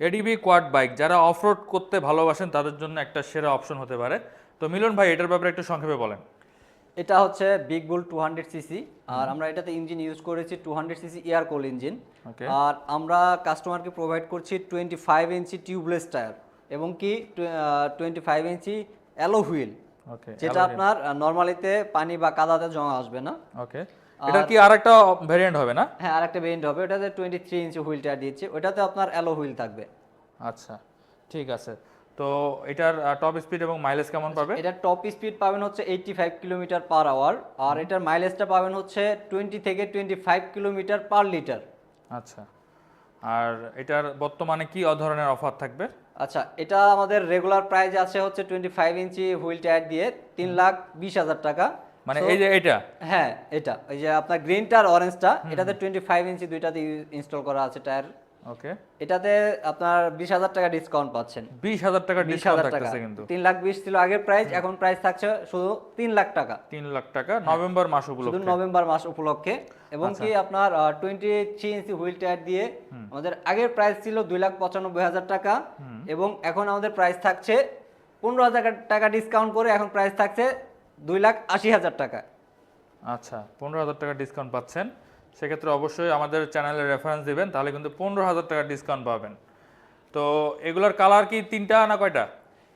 ADB quad bike যারা off road করতে ভালোবাসেন তাদের জন্য একটা সেরা অপশন হতে পারে। তো মিলন ভাই এটার ব্যাপারে একটু সংক্ষেপে বলেন। এটা হচ্ছে big bull two hundred CC আর আমরা এটাতে ইঞ্জিন ইউজ করেছি two hundred CC air cool engine আর আমরা কাস্টমারকে প্রোভাইড করছি twenty five inch tubeless tyre এবং কি twenty five inch alloy wheel যেটা আপনার নর্মালিতে পানি বা কাদাতে জমা আসবে না। ওকে। এটা কি আর একটা ভ্যারিয়েন্ট হবে না? হ্যাঁ আর একটা বেন্ড হবে। ওটাতে twenty three inch wheel tyre দিয়েছি। ওটাতে আপনার অ্যালো হুইল থাকবে। আচ্ছা ঠিক আছে। তো এটার টপ স্পিড এবং মাইলেজ কেমন পাবে? এটা টপ স্পিড পাবেন হচ্ছে eighty five kilometre per hour আর এটার মাইলেজটা পাবেন হচ্ছে টোয়েন্টি থেকে twenty five kilometre per litre আচ্ছা আর এটার বর্তমানে কি ধরনের অফার থাকবে? আচ্ছা এটা আমাদের রেগুলার প্রাইস আছে হচ্ছে twenty five inch wheel tyre দিয়ে তিন লাখ বিশ হাজার টাকা। মানে এই যে এটা? হ্যাঁ এটা। ওই যে আপনার গ্রিনটা আর অরেঞ্জটা এটাতে টোয়েন্টি ফাইভ ইঞ্চি দুইটাতে ইনস্টল করা আছে টায়ার। ওকে এটাতে আপনার বিশ হাজার টাকা ডিসকাউন্ট পাচ্ছেন। বিশ হাজার টাকা ডিসকাউন্ট থাকতেছে কিন্তু। তিন লাখ বিশ ছিল আগের প্রাইস এখন প্রাইস থাকছে শুধু তিন লাখ টাকা। তিন লাখ টাকা নভেম্বর মাস শুধু উপলক্ষে নভেম্বর মাস উপলক্ষে। এবং কি আপনার twenty three inch wheel tyre দিয়ে আমাদের আগের প্রাইস ছিল দুই লাখ পঁচানব্বই হাজার টাকা। এবং এখন আমাদের প্রাইস থাকছে পনেরো হাজার টাকা ডিসকাউন্ট করে এখন প্রাইস থাকছে দুই লাখ আশি হাজার টাকা। আচ্ছা পনেরো হাজার টাকা ডিসকাউন্ট পাচ্ছেন। সেক্ষেত্রে অবশ্যই আমাদের চ্যানেলে রেফারেন্স দিবেন তাহলে কিন্তু পনেরো হাজার টাকা ডিসকাউন্ট পাবেন। তো এগুলোর কালার কি তিনটা না কয়টা?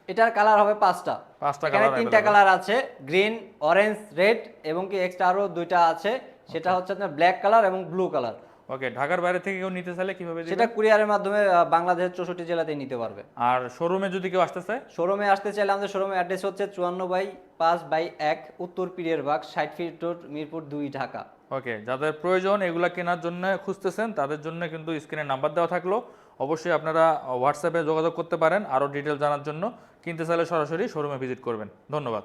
এটার কালার হবে পাঁচটা। পাঁচটা colour তিনটা কালার আছে গ্রিন অরেঞ্জ রেড এবং কি এক্সট্রা আরও দুইটা আছে। সেটা হচ্ছে আপনার ব্ল্যাক কালার এবং ব্লু কালার ওকে ঢাকার বাইরে থেকে কেউ নিতে চাইলে কীভাবে দিবেন? সেটা কুরিয়ারের মাধ্যমে বাংলাদেশের চৌষট্টি জেলাতেই নিতে পারবে। আর শোরুমে যদি কেউ আসতে চায়? শোরুমে আসতে চাইলে আমাদের শোরুমের অ্যাড্রেস হচ্ছে চুয়ান্ন বাই পাঁচ বাই এক উত্তর পিরিয়ার বাগ ষাট ফিট রোড মিরপুর দুই ঢাকা। ওকে যাদের প্রয়োজন এগুলো কেনার জন্য খুঁজতেছেন তাদের জন্য কিন্তু স্ক্রিনে নাম্বার দেওয়া থাকল। অবশ্যই আপনারা হোয়াটসঅ্যাপে যোগাযোগ করতে পারেন আরও ডিটেল জানার জন্য। কিনতে চাইলে সরাসরি শোরুমে ভিজিট করবেন। ধন্যবাদ।